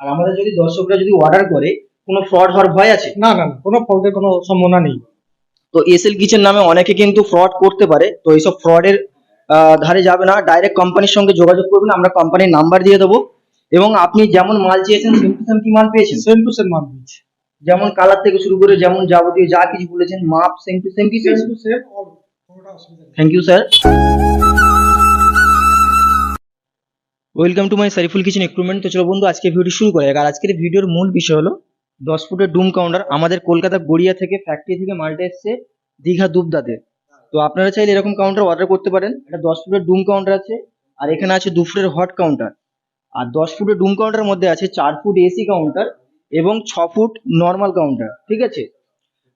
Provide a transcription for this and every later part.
আর আমাদের যদি দর্শকরা যদি অর্ডার করে কোনো ফ্রড হওয়ার ভয় আছে? না না না কোনো ফ্রডের কোনো সম্ভাবনা নেই। তো এসএল কিচেন নামে অনেকে কিন্তু ফ্রড করতে পারে। তো এইসব ফ্রডের ধারে যাবে না। ডাইরেক্ট কোম্পানির সঙ্গে যোগাযোগ করবেন আমরা কোম্পানির নাম্বার দিয়ে দেবো। এবং আপনি যেমন মাল চেয়েছেন সেম টু সেম কি মাল পেয়েছেন? সেম টু সেম মাল দিচ্ছে যেমন কালার থেকে শুরু করে যেমন যাবতীয় যা কিছু বলেছেন মাপ সেম টু সেম কি same to same thank you sir welcome to my Shariful kitchen equipment তো চলো বন্ধু আজকে ভিডিও শুরু করে আর আজকের ভিডিওর মূল বিষয় হলো, দশ ফুটের ডুম কাউন্টার আমাদের কলকাতা গড়িয়া থেকে ফ্যাক্টরি থেকে মালটা এসছে দীঘা দুবদাতে। তো আপনারা চাইলে এরকম কাউন্টার অর্ডার করতে পারেন। এটা দশ ফুটের ডুম কাউন্টার আছে, আর এখানে আছে দু ফুটের হট কাউন্টার আর দশ ফুটের ডুম কাউন্টারের মধ্যে আছে চার ফুট এসি কাউন্টার এবং ছ ফুট নর্মাল কাউন্টার ঠিক আছে?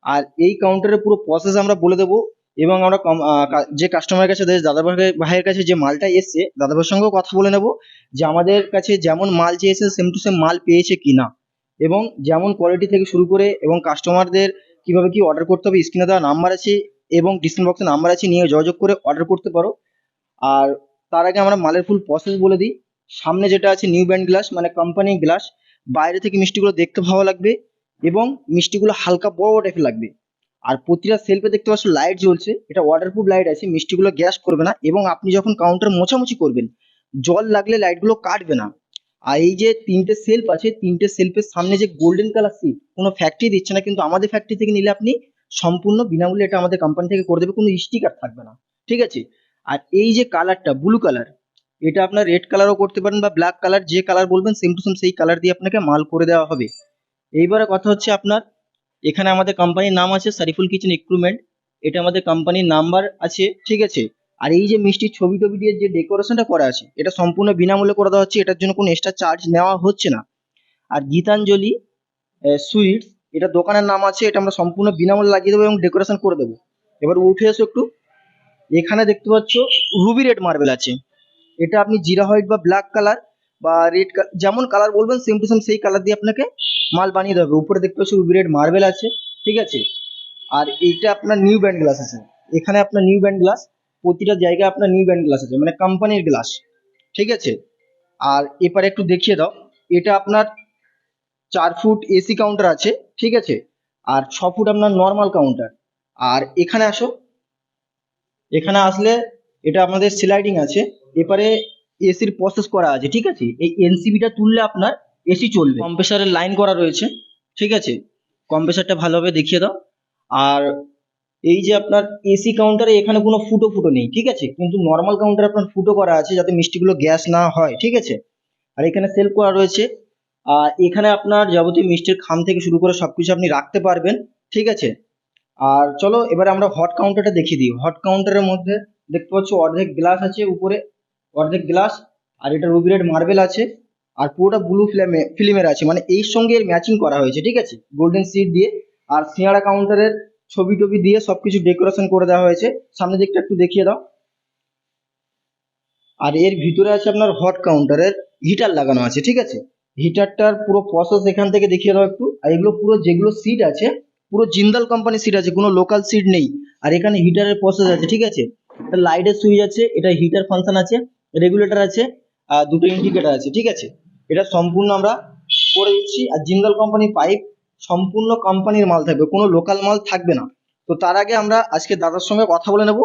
আর এই কাউন্টারের পুরো প্রসেস আমরা বলে দেবো। এবং আমরা কা- যে কাস্টমারের কাছে দাদা ভাই- ভাইয়ের কাছে যে মালটা এসছে দাদা ভাইয়ের সঙ্গেও কথা বলে নেব যে আমাদের কাছে যেমন মাল চেয়েছে সেম টু সেম মাল পেয়েছে কিনা। এবং যেমন কোয়ালিটি থেকে শুরু করে এবং কাস্টমারদের কীভাবে কি অর্ডার করতে হবে স্ক্রিনে দেওয়া নাম্বার আছে এবং ডিসক্রিপশন বক্সে নাম্বার আছে, নিয়ে যোগাযোগ করে অর্ডার করতে পারো। আর তার আগে আমরা মালের ফুল প্রসেস বলে দিই। সামনে যেটা আছে নিউ ব্র্যান্ড গ্লাস মানে কোম্পানি গ্লাস বাইরে থেকে মিষ্টিগুলো দেখতে ভালো লাগবে এবং মিষ্টিগুলো হালকা বড় টাইপের লাগবে। আর প্রতিটা সেলফে দেখতে পাচ্ছ লাইট জ্বলছে, এটা ওয়াটারপ্রুফ লাইট আছে, মিষ্টিগুলো গ্যাস করবে না এবং আপনি যখন কাউন্টার মোছামুছি করবেন, জল লাগলে লাইটগুলো কাটবে না। আর এই যে তিনটে সেলফ আছে, তিনটে সেলফের সামনে যে গোল্ডেন কালার সিট কোনো ফ্যাক্টরি দিচ্ছে না, কিন্তু আমাদের ফ্যাক্টরি থেকে নিলে আপনি সম্পূর্ণ বিনামূল্যে এটা আমাদের কোম্পানি থেকে করে দেবে, কোনো স্টিকার থাকবে না। ঠিক আছে? আর এই যে কালারটা ব্লু কালার এটা আপনার রেড কালারও করতে পারেন বা ব্ল্যাক কালার যে কালার বলবেন সেম টু সেম সেই কালার দিয়ে আপনাকে মাল করে দেওয়া হবে। এইবারে কথা হচ্ছে আপনার এখানে আমাদের কোম্পানির নাম আছে সারিফুল কিচেন ইকুইপমেন্ট এটা আমাদের কোম্পানির নাম্বার আছে, ঠিক আছে? আর এই যে মিষ্টির ছবি টবি দিয়ে যে ডেকোরেশনটা করা আছে, এটা সম্পূর্ণ বিনামূল্যে করা হচ্ছে, এটার জন্য কোনো এক্সট্রা চার্জ নেওয়া হচ্ছে না। আর গীতাঞ্জলি সুইটস এটা দোকানের নাম আছে, এটা আমরা সম্পূর্ণ বিনামূল্যে লাগিয়ে দেবো এবং ডেকোরেশন করে দেবো। এবার উঠে এসো একটু। এখানে দেখতে পাচ্ছ রুবি রেড মার্বেল আছে। এটা আপনি জিরা হোয়াইট বা ব্ল্যাক কালার বা রেড যেমন কালার বলবেন সেম টু সেম সেই কালার দিয়ে আপনাকে মাল বানিয়ে দেবে উপরে দেখতে পাচ্ছি রুবি রেড মার্বেল আছে, ঠিক আছে? আর এইটা আপনার নিউ ব্যান্ড গ্লাস আছে। এখানে আপনার নিউ ব্যান্ড গ্লাস প্রতিটা জায়গায় আপনার নিউ ব্যান্ড গ্লাস আছে মানে কোম্পানির গ্লাস ঠিক আছে? আর এপারে একটু দেখিয়ে দাও, এটা আপনার চার ফুট এসি কাউন্টার আছে, ঠিক আছে? আর ছ ফুট আপনার নর্মাল কাউন্টার আর এখানে আসো, এখানে আসলে এটা আমাদের স্লাইডিং আছে। এপারে এসির প্রসেস করা আছে, ঠিক আছে? এই এনসিবিটা তুললে আপনার এসি চলবে। কম্প্রেসারের লাইন করা রয়েছে, ঠিক আছে? কম্প্রেসারটা ভালোভাবে দেখিয়ে দাও। আর এই যে আপনার এসি কাউন্টারে এখানে কোনো ফুটো ফুটো নেই, ঠিক আছে? কিন্তু নর্মাল কাউন্টারে আপনার ফুটো করা আছে যাতে মিষ্টিগুলো গ্যাস না হয়, ঠিক আছে? আর এখানে সেল করা রয়েছে। আর এখানে আপনার যাবতীয় মিষ্টির খাম থেকে শুরু করে সব কিছু আপনি রাখতে পারবেন, ঠিক আছে? আর চলো, এবারে আমরা হট কাউন্টারটা দেখিয়ে দিই। হট কাউন্টারের মধ্যে দেখতে পাচ্ছ অর্ধেক গ্লাস আছে, উপরে অর্ধেক গ্লাস আর এটা রুবি রেড মার্বেল আছে, আর পুরোটা ব্লু ফিল্মে ফিল্মের আছে। মানে এই সঙ্গে এর ম্যাচিং করা হয়েছে, ঠিক আছে? গোল্ডেন সিট দিয়ে, আর সিঙ্গাড়া কাউন্টারের ছবি টবি দিয়ে সবকিছু ডেকোরেশন করে দেওয়া হয়েছে। সামনের দিকটা একটু দেখিয়ে দাও। আর এর ভিতরে আছে আপনার হট কাউন্টারের হিটার লাগানো আছে, ঠিক আছে? হিটারটার পুরো প্রসেস এখান থেকে দেখিয়ে দাও একটু। আর এগুলো পুরো যেগুলো সিট আছে, পুরো জিন্দাল কোম্পানির সিট আছে, কোনো লোকাল সিট নেই। আর এখানে হিটারের প্রসেস আছে, ঠিক আছে? লাইটের সুইচ আছে, এটা হিটার ফাংশন আছে। রেগুলেটর আছে আর দুটো ইন্ডিকেটর আছে ঠিক আছে? এটা সম্পূর্ণ আমরা করে দিচ্ছি আর জিন্দাল কোম্পানির পাইপ সম্পূর্ণ কোম্পানির মাল থাকবে কোনো লোকাল মাল থাকবে না। তো তার আগে আমরা আজকে দাদার সঙ্গে কথা বলে নেব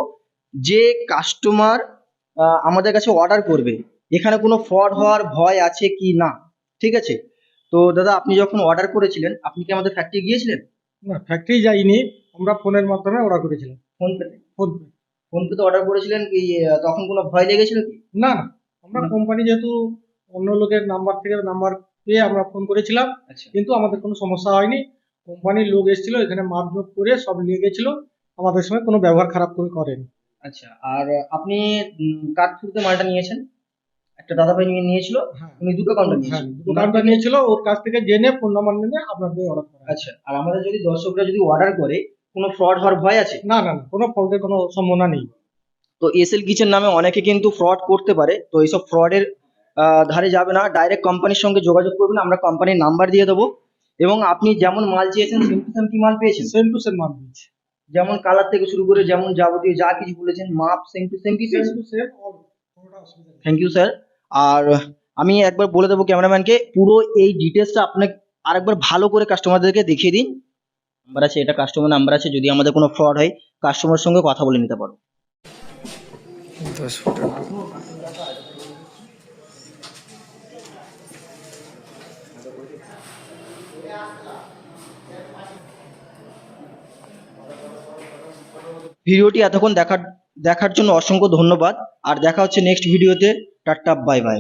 যে কাস্টমার আমাদের কাছে অর্ডার করবে এখানে কোনো ফ্রড হওয়ার ভয় আছে কি না ঠিক আছে? তো দাদা আপনি যখন অর্ডার করেছিলেন আপনি কি আমাদের ফ্যাক্টরি গিয়েছিলেন? না ফ্যাক্টরি যাইনি আমরা ফোনের মাধ্যমে অর্ডার করেছিলাম। ফোন পেতে ফোন ফোন পেতে অর্ডার করেছিলেন কি তখন কোনো ভয় লেগেছিল কি? না না। আমরা কোম্পানি যেহেতু অন্য লোকের নাম্বার থেকে নাম্বার পেয়ে আমরা ফোন করেছিলাম আচ্ছা। কিন্তু আমাদের কোনো সমস্যা হয়নি। কোম্পানির লোক এসেছিল এখানে মাপজোপ করে সব নিয়ে গেছিল আমাদের সঙ্গে কোনো ব্যবহার খারাপ করে করেনি। আচ্ছা আর আপনি কার থ্রুতে মালটা নিয়েছেন? একটা দাদা ভাই নিয়ে নিয়েছিল হ্যাঁ। উনি দুটো কাউন্টার হ্যাঁ নিয়েছিল দোকানটা নিয়েছিল ওর কাছ থেকে জেনে ফোন নাম্বার নিয়ে আপনাদের অর্ডার করা। আচ্ছা আর আমাদের যদি দর্শকরা যদি অর্ডার করে কোনো ফ্রড হওয়ার ভয় আছে? না না না কোনো ফ্রডের কোনো সম্ভাবনা নেই। তো এসএল কিচেন নামে অনেকে কিন্তু ফ্রড করতে পারে। তো এইসব ফ্রডের ধারে যাবে না। ডাইরেক্ট কোম্পানির সঙ্গে যোগাযোগ করবেন। আমরা কোম্পানির নাম্বার দিয়ে দেবো। এবং আপনি যেমন মাল চেয়েছেন সেম টু সেম কি মাল পেয়েছেন? সেম টু সেম মাল দিচ্ছে যেমন কালার থেকে শুরু করে যেমন যাবতীয় যা কিছু বলেছেন মাপ সেম টু সেম কি same to same thank you sir আর আমি একবার বলে দেবো ক্যামেরাম্যানকে পুরো এই ডিটেলসটা আপনাকে আরেকবার ভালো করে কাস্টমারদেরকে দেখিয়ে দিন। নাম্বার আছে এটা কাস্টমার নাম্বার আছে। যদি আমাদের কোনো ফ্রড হয় কাস্টমারের সঙ্গে কথা বলে নিতে পারো। দশ ফুট ভিডিওটি এতক্ষণ দেখার দেখার জন্য অসংখ্য ধন্যবাদ। আর দেখা হচ্ছে নেক্সট ভিডিওতে। Tata bye bye